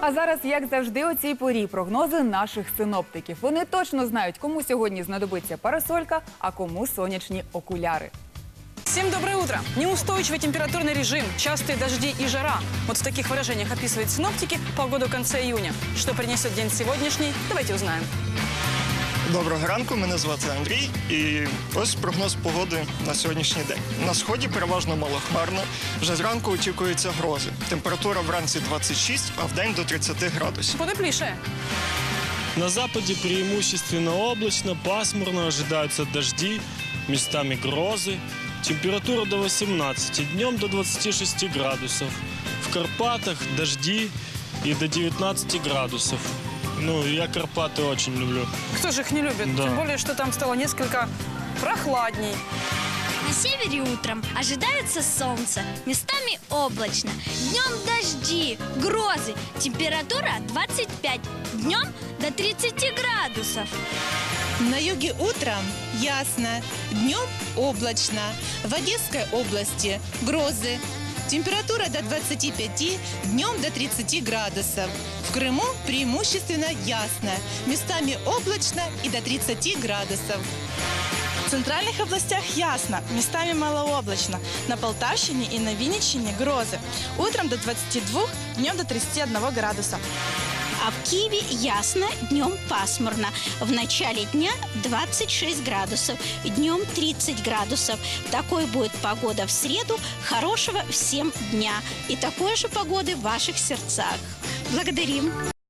А зараз, як завжди, у цій порі прогнози наших синоптиків. Вони точно знають, кому сьогодні знадобиться парасолька, а кому сонячні окуляри. Всем доброе утро. Неустойчивый температурный режим, частые дожди и жара. Вот в таких выражениях описывают синоптики погоду конца июня. Что принесет день сегодняшний, давайте узнаем. Доброго ранку, мене звати Андрій, і ось прогноз погоди на сьогоднішній день. На сході переважно малохмарно. Вже зранку очікуються грози. Температура вранці 26, а вдень до 30 градусів. Подоплише. На западе преимущественно облачно, пасмурно, ожидаются дожди, местами грозы. Температура до 18, днем до 26 градусов. В Карпатах дожди и до 19 градусов. Ну, я Карпаты очень люблю. Кто же их не любит? Да. Тем более, что там стало несколько прохладней. На севере утром ожидается солнце, местами облачно. Днем дожди, грозы, температура 25, днем до 30 градусов. На юге утром ясно, днем облачно. В Одесской области грозы. Температура до 25, днем до 30 градусов. В Крыму преимущественно ясно, местами облачно и до 30 градусов. В центральных областях ясно, местами малооблачно. На Полтавщине и на Винниччине грозы. Утром до 22, днем до 31 градуса. А в Киеве ясно, днем пасмурно. В начале дня 26 градусов, днем 30 градусов. Такой будет погода в среду. Хорошего всем дня. И такой же погоды в ваших сердцах. Благодарим.